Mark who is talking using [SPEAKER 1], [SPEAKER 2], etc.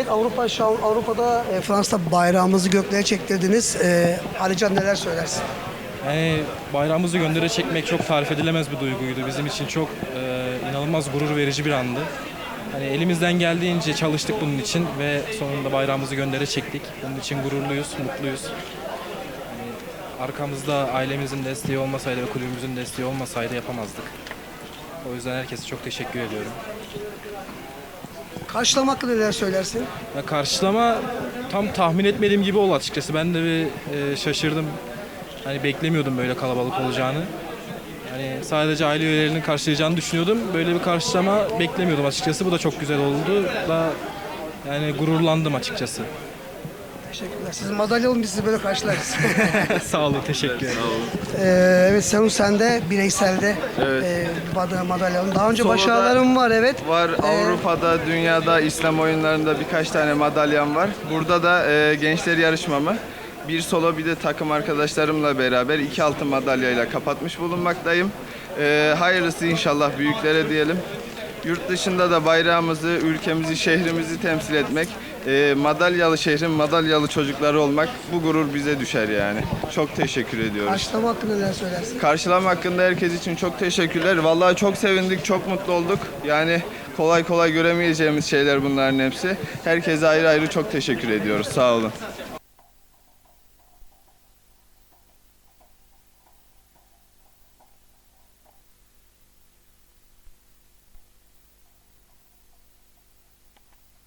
[SPEAKER 1] Avrupa şam- Avrupa'da e, Fransa'da bayrağımızı göklere çektirdiniz. E, Alican neler söylersin?
[SPEAKER 2] Yani bayrağımızı göndere çekmek çok tarif edilemez bir duyguydu. Bizim için çok e, inanılmaz gurur verici bir andı. Hani elimizden geldiğince çalıştık bunun için ve sonunda bayrağımızı göndere çektik. Bunun için gururluyuz, mutluyuz. Hani arkamızda ailemizin desteği olmasaydı ve kulübümüzün desteği olmasaydı yapamazdık. O yüzden herkese çok teşekkür ediyorum.
[SPEAKER 1] Karşılama hakkında neler söylersin?
[SPEAKER 2] Ya karşılama tam tahmin etmediğim gibi oldu açıkçası. Ben de bir e, şaşırdım. Hani beklemiyordum böyle kalabalık olacağını. Hani sadece aile üyelerinin karşılayacağını düşünüyordum. Böyle bir karşılama beklemiyordum açıkçası. Bu da çok güzel oldu. Da yani gururlandım açıkçası.
[SPEAKER 1] Teşekkürler. Siz madalya olun biz sizi böyle karşılarız.
[SPEAKER 2] Sağ olun, teşekkür ederim.
[SPEAKER 1] Ee, evet Serum sen de bireyselde
[SPEAKER 3] Evet.
[SPEAKER 1] e, mad- madalya aldın. Daha önce
[SPEAKER 3] Soloda
[SPEAKER 1] başarılarım var evet.
[SPEAKER 3] Var
[SPEAKER 1] Ee,
[SPEAKER 3] Avrupa'da, dünyada, İslam oyunlarında birkaç tane madalyam var. Burada da e, gençler yarışmamı bir solo bir de takım arkadaşlarımla beraber iki altın madalyayla kapatmış bulunmaktayım. E, hayırlısı inşallah büyüklere diyelim. Yurt dışında da bayrağımızı, ülkemizi, şehrimizi temsil etmek, e, madalyalı şehrin madalyalı çocukları olmak bu gurur bize düşer yani. Çok teşekkür ediyoruz.
[SPEAKER 1] Karşılama hakkında neler söylersin?
[SPEAKER 3] Karşılama hakkında herkes için çok teşekkürler. Vallahi çok sevindik, çok mutlu olduk. Yani kolay kolay göremeyeceğimiz şeyler bunların hepsi. Herkese ayrı ayrı çok teşekkür ediyoruz. Sağ olun.